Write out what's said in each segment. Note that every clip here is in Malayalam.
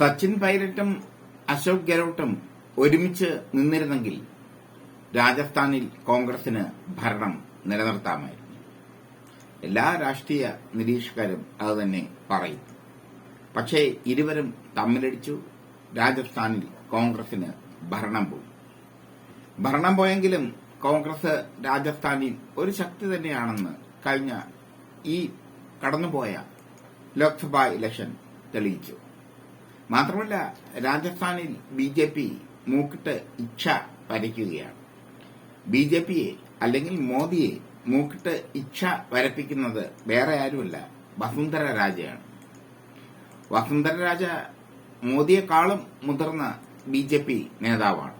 സച്ചിൻ പൈലറ്റും അശോക് ഗെഹ്ലോട്ടും ഒരുമിച്ച് നിന്നിരുന്നെങ്കിൽ രാജസ്ഥാനിൽ കോൺഗ്രസിന് ഭരണം നിലനിർത്താമായിരുന്നു. എല്ലാ രാഷ്ട്രീയ നിരീക്ഷകരും അത് തന്നെ പറയും. പക്ഷേ ഇരുവരും തമ്മിലടിച്ചു രാജസ്ഥാനിൽ കോൺഗ്രസിന് ഭരണം പോയി. ഭരണം പോയെങ്കിലും കോൺഗ്രസ് രാജസ്ഥാനിൽ ഒരു ശക്തി തന്നെയാണെന്ന് കഴിഞ്ഞ ഈ കടന്നുപോയ ലോക്സഭാ ഇലക്ഷൻ തെളിയിച്ചു. മാത്രമല്ല രാജസ്ഥാനിൽ ബി ജെ പി മൂക്കിട്ട് ഇച്ഛ വരയ്ക്കുകയാണ് ബി ജെ പിയെ അല്ലെങ്കിൽ മോദിയെ മൂക്കിട്ട് ഇച്ഛ വരപ്പിക്കുന്നത് വേറെ ആരുമല്ല വസുന്ധര രാജയാണ് വസുന്ധര രാജ മോദിയെക്കാളും മുതിർന്ന ബി ജെ പി നേതാവാണ്.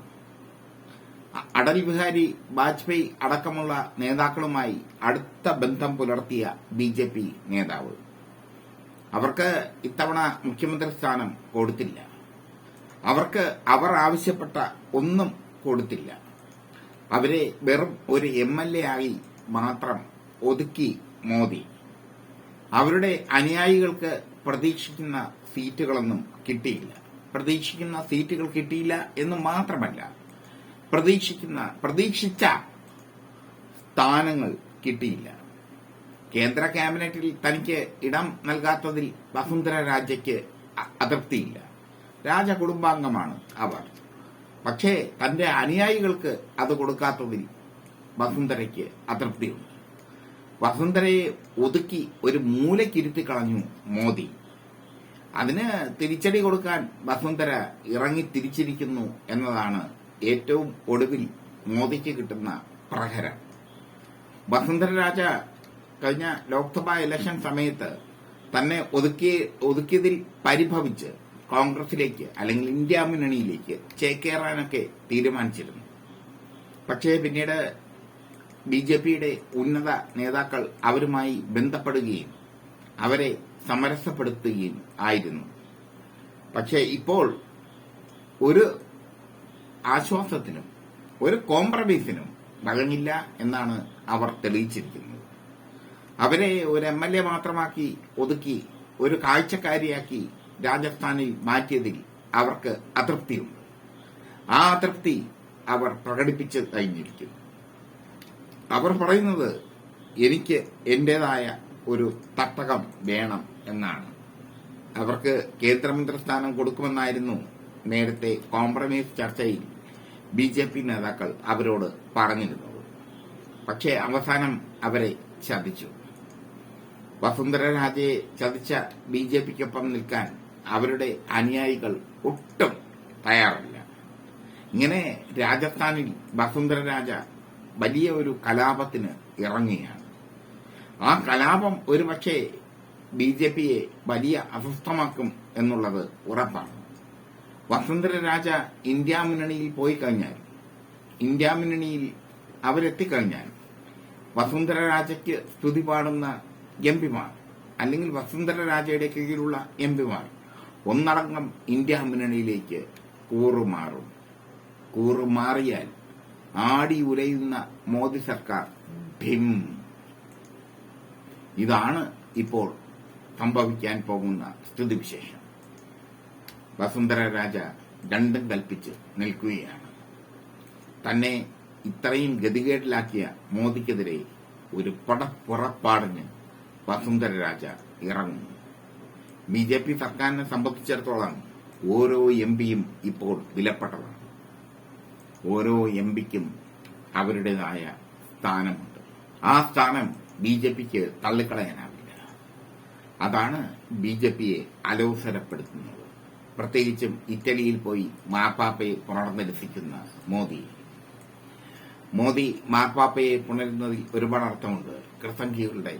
അടൽ ബിഹാരി വാജ്പേയി അടക്കമുള്ള നേതാക്കളുമായി അടുത്ത ബന്ധം പുലർത്തിയ ബി ജെ പി നേതാവ്. അവർക്ക് ഇത്തവണ മുഖ്യമന്ത്രി സ്ഥാനം കൊടുത്തില്ല. അവർക്ക് അവർ ആവശ്യപ്പെട്ട ഒന്നും കൊടുത്തില്ല. അവരെ വെറും ഒരു എം എൽ എ ആയി മാത്രം ഒതുക്കി മോദി. അവരുടെ അനുയായികൾക്ക് പ്രതീക്ഷിക്കുന്ന സീറ്റുകളൊന്നും കിട്ടിയില്ല. പ്രതീക്ഷിക്കുന്ന സീറ്റുകൾ കിട്ടിയില്ല എന്ന് മാത്രമല്ല പ്രതീക്ഷിക്കുന്ന പ്രതീക്ഷിച്ച സ്ഥാനങ്ങൾ കിട്ടിയില്ല. കേന്ദ്ര ക്യാബിനറ്റിൽ തനിക്ക് ഇടം നൽകാത്തതിൽ വസുന്ധര രാജയ്ക്ക് അതൃപ്തിയില്ല. രാജകുടുംബാംഗമാണ് അവർ. പക്ഷേ തന്റെ അനുയായികൾക്ക് അത് കൊടുക്കാത്തതിൽ വസുന്ധരയ്ക്ക് അതൃപ്തിയുണ്ട്. വസുന്ധരയെ ഒതുക്കി ഒരു മൂലക്കിരുത്തി കളഞ്ഞു മോദി. അതിന് തിരിച്ചടി കൊടുക്കാൻ വസുന്ധര ഇറങ്ങി തിരിച്ചിരിക്കുന്നു എന്നതാണ് ഏറ്റവും ഒടുവിൽ മോദിക്ക് കിട്ടുന്ന പ്രഹരം. വസുന്ധര രാജ കഴിഞ്ഞ ലോക്സഭാ ഇലക്ഷൻ സമയത്ത് തന്നെ ഒതുക്കി ഒതുക്കിയതിൽ പരിഭവിച്ച് കോൺഗ്രസിലേക്ക് അല്ലെങ്കിൽ ഇന്ത്യ മുന്നണിയിലേക്ക് ചേക്കേറാനൊക്കെ തീരുമാനിച്ചിരുന്നു. പക്ഷേ പിന്നീട് ബി ജെ പിയുടെ ഉന്നത നേതാക്കൾ അവരുമായി ബന്ധപ്പെടുകയും അവരെ സമരസപ്പെടുത്തുകയും ആയിരുന്നു. പക്ഷേ ഇപ്പോൾ ഒരു ആശ്വാസത്തിനും ഒരു കോംപ്രമൈസിനും വഴങ്ങില്ല എന്നാണ് അവർ തെളിയിച്ചിരിക്കുന്നത്. അവരെ ഒരു എം എൽ എ മാത്രമാക്കി ഒതുക്കി ഒരു കാഴ്ചക്കാരിയാക്കി രാജസ്ഥാനിൽ മാറ്റിയതിൽ അവർക്ക് അതൃപ്തിയുണ്ട്. ആ അതൃപ്തി അവർ പ്രകടിപ്പിച്ച് കഴിഞ്ഞിരിക്കുന്നു. അവർ പറയുന്നത് എനിക്ക് എന്റേതായ ഒരു തട്ടകം വേണം എന്നാണ്. അവർക്ക് കേന്ദ്രമന്ത്രി സ്ഥാനം കൊടുക്കുമെന്നായിരുന്നു നേരത്തെ കോംപ്രമൈസ് ചർച്ചയിൽ ബി ജെ പി നേതാക്കൾ അവരോട് പറഞ്ഞിരുന്നത്. പക്ഷേ അവസാനം അവരെ ചതിച്ചു വസുന്ധര രാജയെ ചതിച്ച ബി ജെ പിക്കൊപ്പം നിൽക്കാൻ അവരുടെ അനുയായികൾ ഒട്ടും തയ്യാറല്ല. ഇങ്ങനെ രാജസ്ഥാനിൽ വസുന്ധര രാജ വലിയ ഒരു കലാപത്തിന് ഇറങ്ങുകയാണ്. ആ കലാപം ഒരുപക്ഷെ ബി ജെ പിയെ വലിയ അസ്വസ്ഥമാക്കും എന്നുള്ളത് ഉറപ്പാണ്. വസുന്ധര രാജ ഇന്ത്യ മുന്നണിയിൽ പോയി കഴിഞ്ഞാൽ ഇന്ത്യ മുന്നണിയിൽ അവരെത്തിക്കഴിഞ്ഞാൽ വസുന്ധര രാജയ്ക്ക് സ്തുതി പാടുന്ന എം പിമാർ അല്ലെങ്കിൽ വസുന്ധര രാജയുടെ കീഴിലുള്ള എം പിമാർ. ഒന്നടങ്കം ഇന്ത്യ മുന്നണിയിലേക്ക് കൂറുമാറും. കൂറുമാറിയാൽ ആടി ഉലയുന്ന മോദി സർക്കാർ ഭിം. ഇതാണ് ഇപ്പോൾ സംഭവിക്കാൻ പോകുന്ന സ്ഥിതിവിശേഷം. വസുന്ധര രാജ രണ്ടും കൽപ്പിച്ച് നിൽക്കുകയാണ്. തന്നെ ഇത്രയും ഗതികേടിലാക്കിയ മോദിക്കെതിരെ ഒരു പടപ്പുറപ്പാടിന് വസുന്ധര രാജ ഇറങ്ങുന്നു ബി ജെ പി സർക്കാരിനെ സംബന്ധിച്ചിടത്തോളം ഓരോ എം പിയും ഇപ്പോൾ വിലപ്പെട്ടതാണ്. ഓരോ എം പിക്കും അവരുടേതായ സ്ഥാനമുണ്ട്. ആ സ്ഥാനം ബി ജെ പിക്ക് തള്ളിക്കളയാനാവില്ല. അതാണ് ബി ജെ പിയെ അലോസരപ്പെടുത്തുന്നത്. പ്രത്യേകിച്ചും ഇറ്റലിയിൽ പോയി മാർപ്പാപ്പയെ പുനർനിരസിക്കുന്ന മോദി. മോദി മാർപ്പാപ്പയെ പുണരുന്നതിൽ ഒരുപാട് അർത്ഥമുണ്ട്. ക്രിസ്തൻജികളുടെ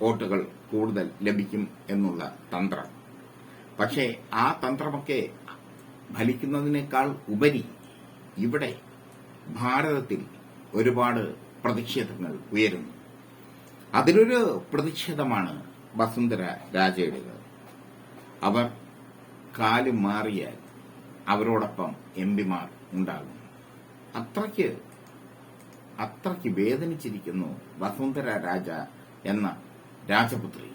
വോട്ടുകൾ കൂടുതൽ ലഭിക്കും എന്നുള്ള തന്ത്രം. പക്ഷേ ആ തന്ത്രമൊക്കെ ഫലിക്കുന്നതിനേക്കാൾ ഉപരി ഇവിടെ ഭാരതത്തിൽ ഒരുപാട് പ്രതിഷേധങ്ങൾ ഉയരുന്നു. അതിലൊരു പ്രതിഷേധമാണ് വസുന്ധര രാജയുടേത്. അവർ കാൽ മാറിയാൽ അവരോടൊപ്പം എം പിമാർ ഉണ്ടാകും അത്രയ്ക്ക് അത്രയ്ക്ക് വേദനിച്ചിരിക്കുന്നു വസുന്ധര രാജ എന്ന രാജപുത്രി.